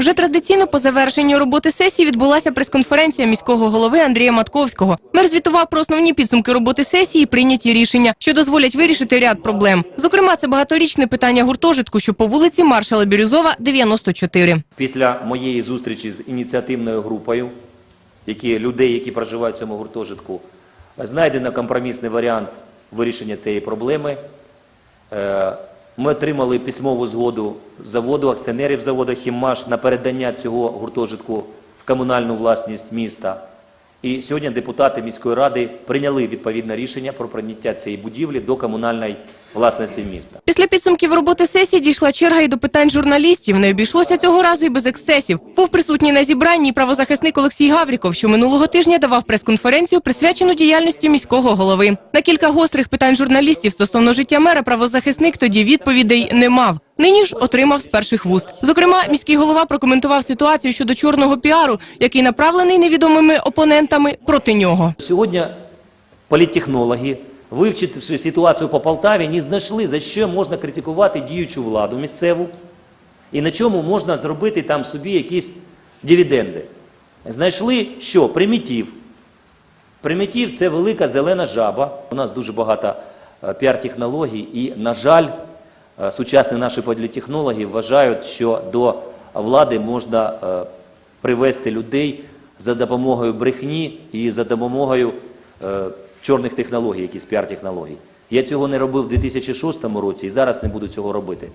Вже традиційно по завершенню роботи сесії відбулася прес-конференція міського голови Андрія Матковського. Мер звітував про основні підсумки роботи сесії і прийняті рішення, що дозволять вирішити ряд проблем. Зокрема, це багаторічне питання гуртожитку, що по вулиці Маршала Бірюзова, 94. Після моєї зустрічі з ініціативною групою, які, людей, які проживають в цьому гуртожитку, знайдено компромісний варіант вирішення цієї проблеми. Ми отримали письмову згоду заводу, акціонерів заводу «Хіммаш» на передання цього гуртожитку в комунальну власність міста. І сьогодні депутати міської ради прийняли відповідне рішення про прийняття цієї будівлі до комунальної власності міста. Після підсумків роботи сесії дійшла черга і до питань журналістів. Не обійшлося цього разу і без ексцесів. Був присутній на зібранні і правозахисник Олексій Гавріков, що минулого тижня давав прес-конференцію, присвячену діяльності міського голови. На кілька гострих питань журналістів стосовно життя мера правозахисник тоді відповідей не мав. Нині ж отримав з перших вуст. Зокрема, міський голова прокоментував ситуацію щодо чорного піару, який направлений невідомими опонентами проти нього. Сьогодні політтехнологи, вивчивши ситуацію по Полтаві, не знайшли, за що можна критикувати діючу владу місцеву і на чому можна зробити там собі якісь дивіденди. Знайшли що? Примітив. Примітив – це велика зелена жаба. У нас дуже багато е, піар-технологій і, на жаль, е, сучасні наші політтехнологи вважають, що до влади можна е, привести людей за допомогою брехні і за допомогою чорних технологій, якісь піар-технологій. Я цього не робив у 2006 році і зараз не буду цього робити.